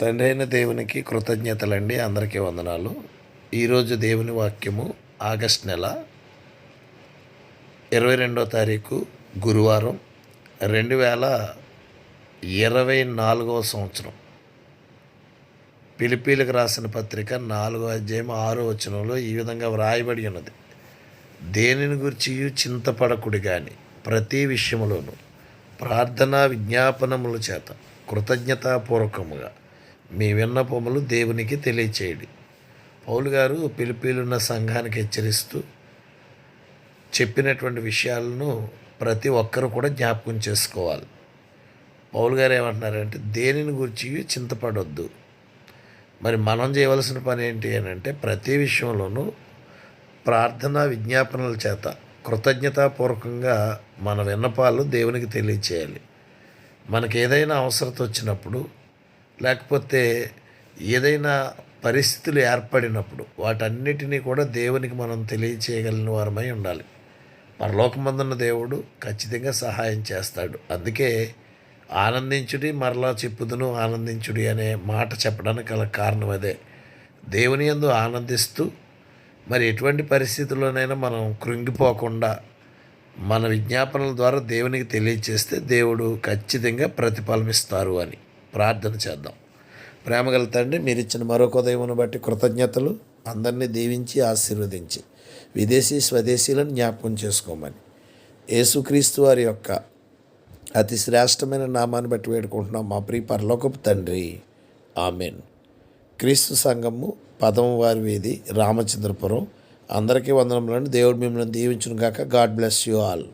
తండ్రి అయిన దేవునికి కృతజ్ఞతలండి. అందరికీ వందనాలు. ఈరోజు దేవుని వాక్యము ఆగస్ట్ నెల ఇరవై రెండో తారీఖు గురువారం రెండు వేల ఇరవై నాలుగవ సంవత్సరం. పిలిపీలకు రాసిన పత్రిక నాలుగో అధ్యాయం ఆరో వచనంలో ఈ విధంగా వ్రాయబడి ఉన్నది. దేనిని గురించి చింతపడకుడి కానీ ప్రతి విషయములోనూ ప్రార్థనా విజ్ఞాపనముల చేత కృతజ్ఞతాపూర్వకముగా మీ విన్నపములు దేవునికి తెలియచేయడి. పౌలు గారు పిలిపిలున్న సంఘానికి హెచ్చరిస్తూ చెప్పినటువంటి విషయాలను ప్రతి ఒక్కరు కూడా జ్ఞాపకం చేసుకోవాలి. పౌలు గారు ఏమంటున్నారంటే దేనిని గురించి చింతపడొద్దు. మరి మనం చేయవలసిన పని ఏంటి అని అంటే ప్రతి విషయంలోనూ ప్రార్థన విజ్ఞాపనల చేత కృతజ్ఞతాపూర్వకంగా మన విన్నపాలు దేవునికి తెలియచేయాలి. మనకి ఏదైనా అవసరత వచ్చినప్పుడు లేకపోతే ఏదైనా పరిస్థితులు ఏర్పడినప్పుడు వాటన్నిటినీ కూడా దేవునికి మనం తెలియచేయగలిగిన వారమై ఉండాలి. పరలోకమందున్న దేవుడు ఖచ్చితంగా సహాయం చేస్తాడు. అందుకే ఆనందించుడి మరలా చెప్పుదును ఆనందించుడి అనే మాట చెప్పడానికి గల కారణం అదే. దేవుని యందు ఆనందిస్తూ మరి ఎటువంటి పరిస్థితుల్లోనైనా మనం కృంగిపోకుండా మన విజ్ఞాపనల ద్వారా దేవునికి తెలియచేస్తే దేవుడు ఖచ్చితంగా ప్రతిఫలమిస్తారు అని. ప్రార్థన చేద్దాం. ప్రేమగల తండ్రి మీరు ఇచ్చిన మరొక ఉదయమును బట్టి కృతజ్ఞతలు. అందరినీ దీవించి ఆశీర్వదించి విదేశీ స్వదేశీలను జ్ఞాపకం చేసుకోమని. యేసుక్రీస్తు వారి యొక్క అతి శ్రేష్టమైన నామాన్ని బట్టి వేడుకుంటున్నాం మా ప్రియ పరలోకపు తండ్రి. ఆమెన్. క్రీస్తు సంఘము పదమ వారి వీధి రామచంద్రపురం. అందరికీ వందనములను దేవుడు మిమ్మల్ని దీవించును గాక గాడ్ బ్లెస్ యూ ఆల్.